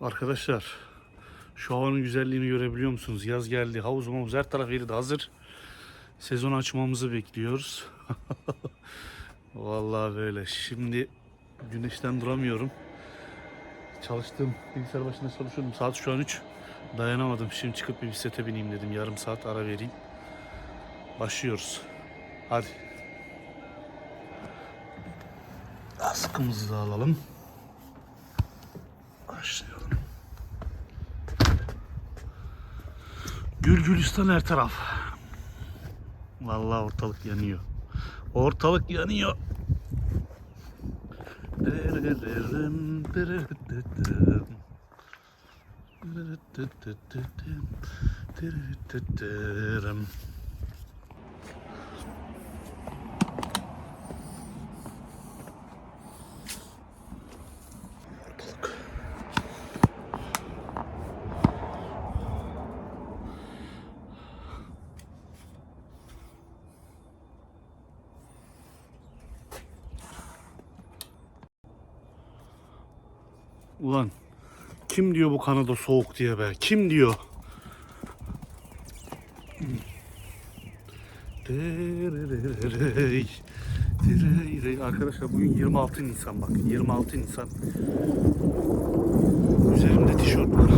Arkadaşlar şu havanın güzelliğini görebiliyor musunuz? Yaz geldi. Havuz mavuz her taraf yeri de hazır. Sezon açmamızı bekliyoruz. Vallahi böyle. Şimdi güneşten duramıyorum. Çalıştım. Bilgisayar başında çalışıyordum. Saat şu an 3. Dayanamadım. Şimdi çıkıp bir bisiklete bineyim dedim. Yarım saat ara vereyim. Başlıyoruz. Hadi. Askımızı da alalım. Başlayalım. Gül gülistan her taraf. Vallahi ortalık yanıyor. Ortalık yanıyor. Ulan kim diyor bu Kanada soğuk diye be? Kim diyor? Arkadaşlar bugün 26 Nisan bak. 26 Nisan. Üzerimde tişört var.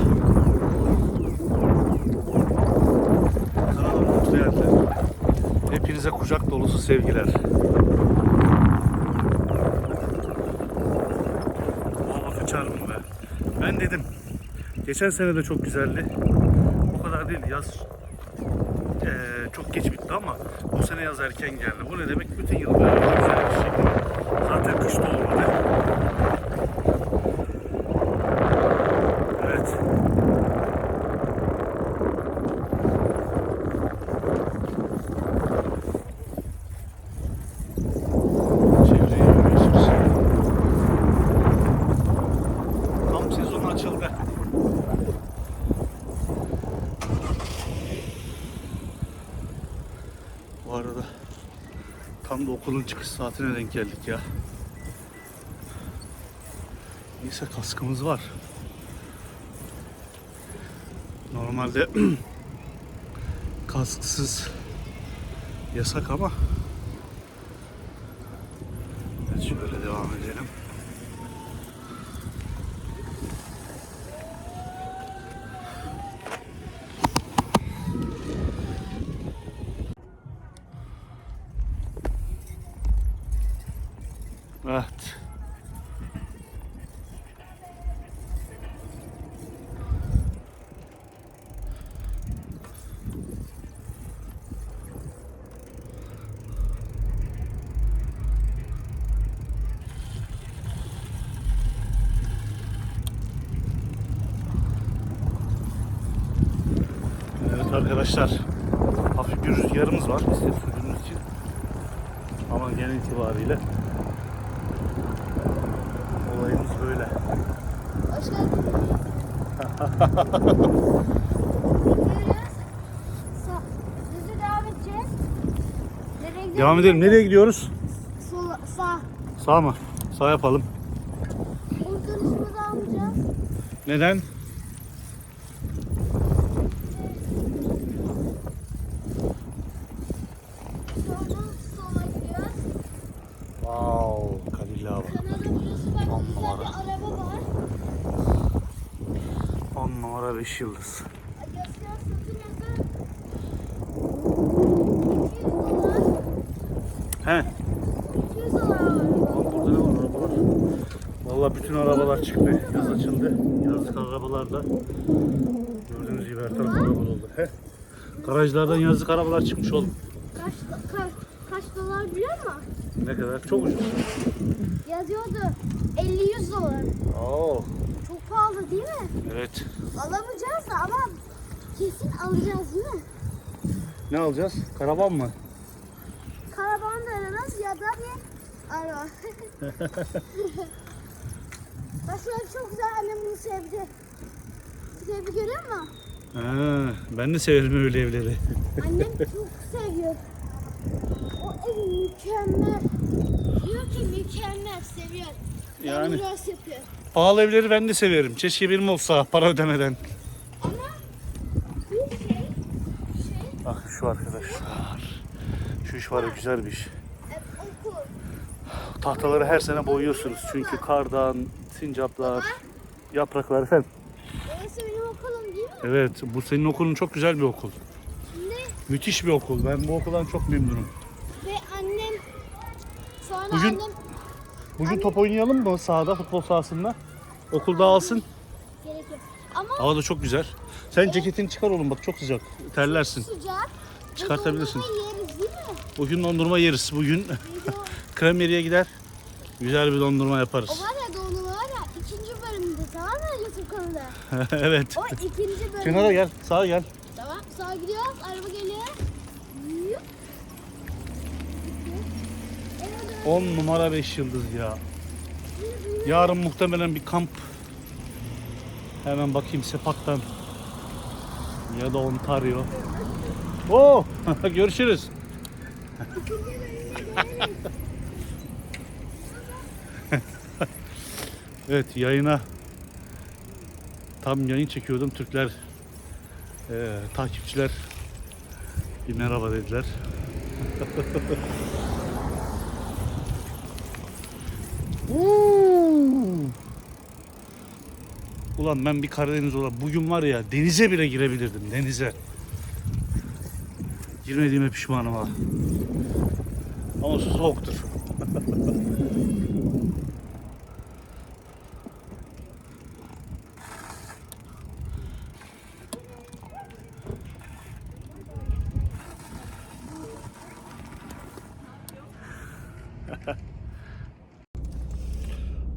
Kanada Montreal'de. Hepinize kucak dolusu sevgiler. Hava kaçar mı be? Dedim. Geçen sene de çok güzeldi. O kadar değil yaz eee, çok geç bitti ama bu sene yaz erken geldi. Bu ne demek? Bütün yıl böyle güzel bir şey. Zaten kış da olmadı. Evet. Çevreye yürüyorsunuz. Tam sezon açıldı. Bu arada tam da okulun çıkış saatine denk geldik ya. Neyse kaskımız var. Normalde kasksız yasak ama Evet, Evet. Arkadaşlar. Hafif bir rüzgarımız var bisiklet sürdüğümüz için. Ama genel itibariyle olayımız böyle. Hoş geldiniz. Devam edelim. Nereye gidiyoruz? Sola, sağ. Sağ mı? Sağ yapalım. Dönüşümüzü almayacağız. Neden? Sonra sola gidiyoruz. Wow, Kalilla bak. Kanada burası bak On güzel numara. bir araba var. 10 numara 5 yıldız. Göster satın 200 dolar. He. 200 dolar var. Bak burada ne var arabalar? Vallahi bütün arabalar çıktı. Yaz açıldı. Yazlık arabalar da gördüğünüz gibi her taraf araba oldu. He. Garajlardan yazlık arabalar çıkmış oğlum. Kaç, kaç, kaç dolar biliyor musun? Ne kadar? Çok ucuz. Yazıyordu. 50-100 dolar. Oo. Pahalı değil mi? Evet. Alamayacağız da ama kesin alacağız değil mi? Ne alacağız? Karavan mı? Karavan da aramaz ya da bir araba. Şöyle çok güzel annem bunu sevdi. Sevdi görüyor musun? Ha, ben de severim öyle evleri. Annem çok seviyor. O ev mükemmel. Diyor ki mükemmel seviyor. Yani yapıyor. pahalı evleri ben de severim. Keşke benim olsa para ödemeden. Ama bir şey, şey, Bak şu arkadaşlar. Şu iş var ya güzel bir iş. okul. Tahtaları her sene boyuyorsunuz. Çünkü kardan, sincaplar, yapraklar efendim. Burası benim okulum değil mi? Evet bu senin okulun çok güzel bir okul. Ne? Müthiş bir okul. Ben bu okuldan çok memnunum. Ve annem sonra Bugün- annem Bugün top oynayalım mı sahada, futbol sahasında? Okulda alsın. gerek yok. Ama Hava da çok güzel. Sen ceketini çıkar oğlum bak çok sıcak. Terlersin. sıcak. Çıkartabilirsin. Ve dondurma yeriz değil mi? Bugün dondurma yeriz. Bugün kremeriye gider. Güzel bir dondurma O yaparız. var ya dondurma var ya ikinci bölümde tamam mı YouTube kanalı? evet. O ikinci bölüm. Kenara gel, sağa gel. Tamam sağa gidiyoruz araba geliyor. 10 numara 5 yıldız ya. Yarın muhtemelen bir kamp. Hemen bakayım Sepak'tan. Ya da Ontario. Oo, görüşürüz. evet yayına tam yayın çekiyordum. Türkler eee, takipçiler bir merhaba dediler. Ulan ben bir Karadeniz olarak bugün var ya denize bile girebilirdim denize. Girmediğime pişmanım ha. Ama soğuktur.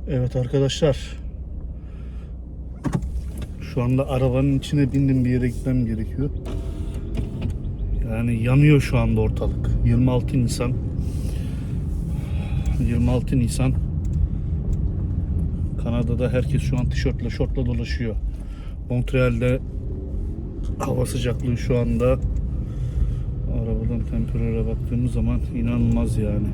Evet arkadaşlar. Şu anda arabanın içine bindim bir yere gitmem gerekiyor. Yani yanıyor şu anda ortalık. 26 Nisan. 26 Nisan. Kanada'da herkes şu an tişörtle, şortla dolaşıyor. Montreal'de hava sıcaklığı şu anda arabadan temperere baktığımız zaman inanılmaz yani.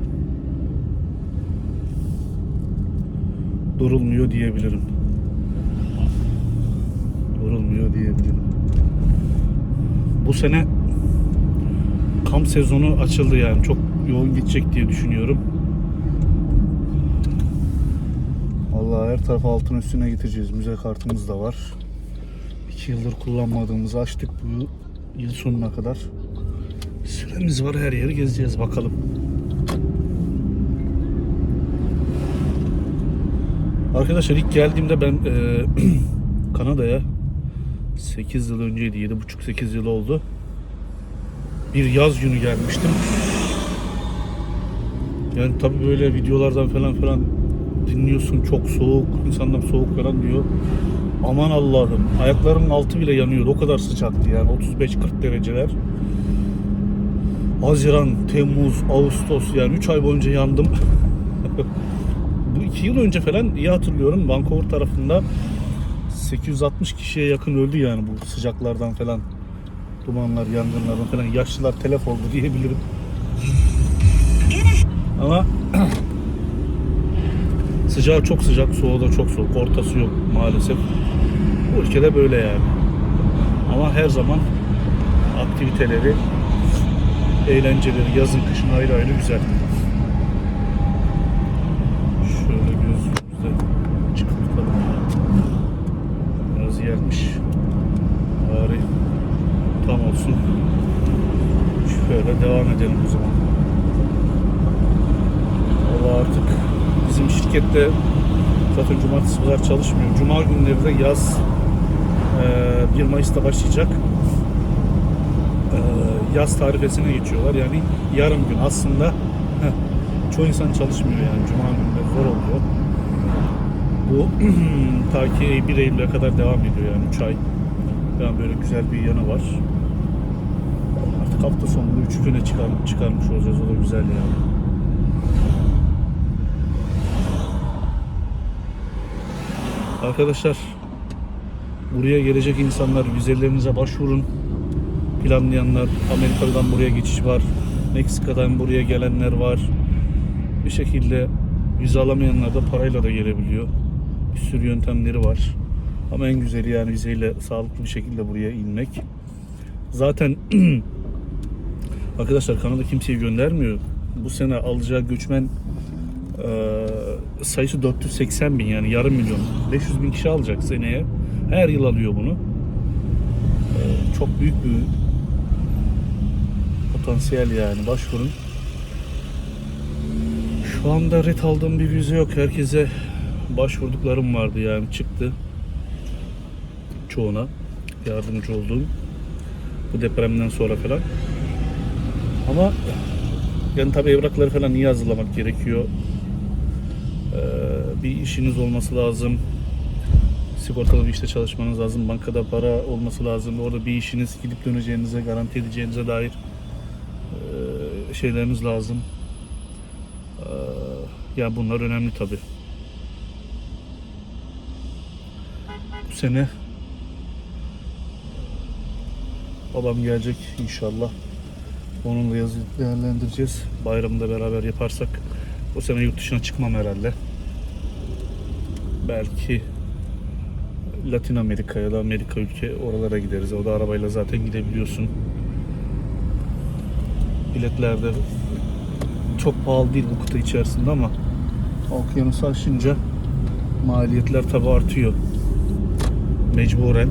Durulmuyor diyebilirim. Durulmuyor diyebilirim. Bu sene kamp sezonu açıldı yani çok yoğun gidecek diye düşünüyorum. Allah her tarafa altın üstüne getireceğiz. Müze kartımız da var. İki yıldır kullanmadığımızı açtık bu yıl sonuna kadar. Süremiz var her yeri gezeceğiz bakalım. Arkadaşlar ilk geldiğimde ben e, Kanada'ya 8 yıl önceydi. 7,5-8 yıl oldu. Bir yaz günü gelmiştim. Yani tabi böyle videolardan falan falan dinliyorsun çok soğuk, insanlar soğuk falan diyor. Aman Allah'ım ayaklarımın altı bile yanıyordu. O kadar sıcaktı yani 35-40 dereceler. Haziran, Temmuz, Ağustos yani 3 ay boyunca yandım. Bu iki yıl önce falan iyi hatırlıyorum Vancouver tarafında 860 kişiye yakın öldü yani bu sıcaklardan falan dumanlar, yangınlardan falan yaşlılar telef oldu diyebilirim. Ama sıcağı çok sıcak, soğuğu da çok soğuk. Ortası yok maalesef. Bu ülkede böyle yani. Ama her zaman aktiviteleri, eğlenceleri yazın kışın ayrı ayrı güzel. Tam olsun. Şöyle devam edelim o zaman. Valla artık bizim şirkette zaten cumartesi pazar çalışmıyor. Cuma günleri de yaz eee, 1 Mayıs'ta başlayacak. Eee, yaz tarifesine geçiyorlar. Yani yarım gün aslında çoğu insan çalışmıyor yani cuma günleri zor oluyor. Bu ta ki 1 Eylül'e kadar devam ediyor yani 3 ay. Yani böyle güzel bir yanı var. Artık hafta sonunu 3 güne çıkar, çıkarmış olacağız. O da güzel yani. Arkadaşlar buraya gelecek insanlar vizelerinize başvurun. Planlayanlar Amerika'dan buraya geçiş var. Meksika'dan buraya gelenler var. Bir şekilde Vize alamayanlar da parayla da gelebiliyor. Bir sürü yöntemleri var. Ama en güzeli yani vizeyle sağlıklı bir şekilde buraya inmek. Zaten arkadaşlar Kanada kimseyi göndermiyor. Bu sene alacağı göçmen e, sayısı 480 bin yani yarım milyon. 500 bin kişi alacak seneye. Her yıl alıyor bunu. E, çok büyük bir potansiyel yani başvurun. Şu anda ret aldığım bir vize yok. Herkese başvurduklarım vardı yani çıktı. Çoğuna yardımcı olduğum. Bu depremden sonra falan. Ama yani tabii evrakları falan iyi hazırlamak gerekiyor. Ee, bir işiniz olması lazım. Sigortalı bir işte çalışmanız lazım. Bankada para olması lazım. Orada bir işiniz gidip döneceğinize, garanti edeceğinize dair e, şeyleriniz lazım. Ee, ya bunlar önemli tabii. Bu sene babam gelecek inşallah. Onunla yazı değerlendireceğiz. Bayramı da beraber yaparsak bu sene yurt dışına çıkmam herhalde. Belki Latin Amerika ya da Amerika ülke oralara gideriz. O da arabayla zaten gidebiliyorsun. Biletler de çok pahalı değil bu kıta içerisinde ama okyanusu aşınca maliyetler tabi artıyor. Mecburen